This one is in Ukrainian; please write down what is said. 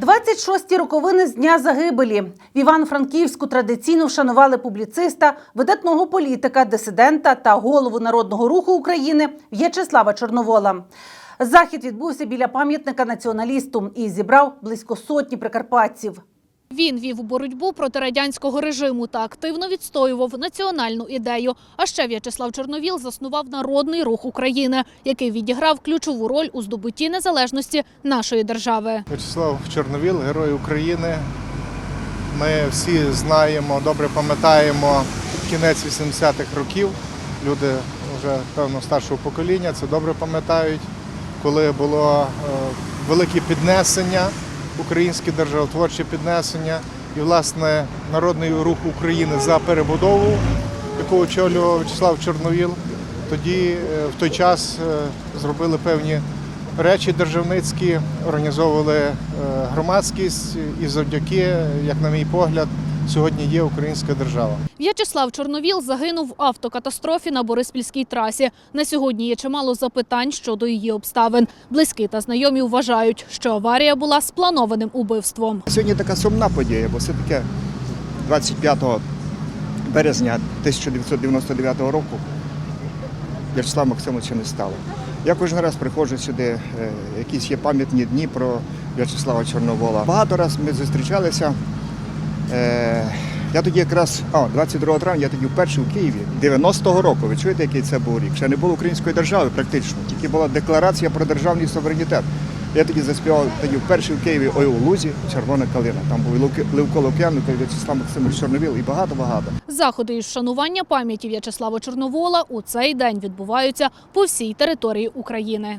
26-ті роковини з дня загибелі в Івано-Франківську традиційно вшанували публіциста, видатного політика, дисидента та голову народного руху України В'ячеслава Чорновола. Захід відбувся біля пам'ятника націоналісту і зібрав близько сотні прикарпатців. Він вів боротьбу проти радянського режиму та активно відстоював національну ідею. А ще В'ячеслав Чорновіл заснував народний рух України, який відіграв ключову роль у здобутті незалежності нашої держави. Вячеслав Чорновіл, герой України. Ми всі знаємо, добре пам'ятаємо кінець 80-х років. Люди вже певно старшого покоління це добре пам'ятають, коли було е, велике піднесення, українське державотворче піднесення. І, власне, Народний рух України за перебудову, яку очолював Вячеслав Чорновіл, тоді е, в той час е, зробили певні речі державницькі, організовували е, громадськість і завдяки, як на мій погляд, сьогодні є українська держава. В'ячеслав Чорновіл загинув в автокатастрофі на Бориспільській трасі. На сьогодні є чимало запитань щодо її обставин. Близькі та знайомі вважають, що аварія була спланованим убивством. Сьогодні така сумна подія, бо все-таки 25 березня 1999 року В'ячеслава Максимовича не стало. Я кожен раз приходжу сюди, е, якісь є пам'ятні дні про В'ячеслава Чорновола. Багато разів ми зустрічалися. Е, Я тоді якраз, а, 22 травня, я тоді вперше у Києві, 90-го року. Ви чуєте, який це був рік? Ще не було української держави практично, тільки була декларація про державний суверенітет. Я тоді заспівав тоді вперше в Києві Ой у лузі, червона калина. Там був Левко Лук'яненко, В'ячеслав Максимович Чорновіл, і багато-багато. Заходи із вшанування пам'яті В'ячеслава Чорновола у цей день відбуваються по всій території України.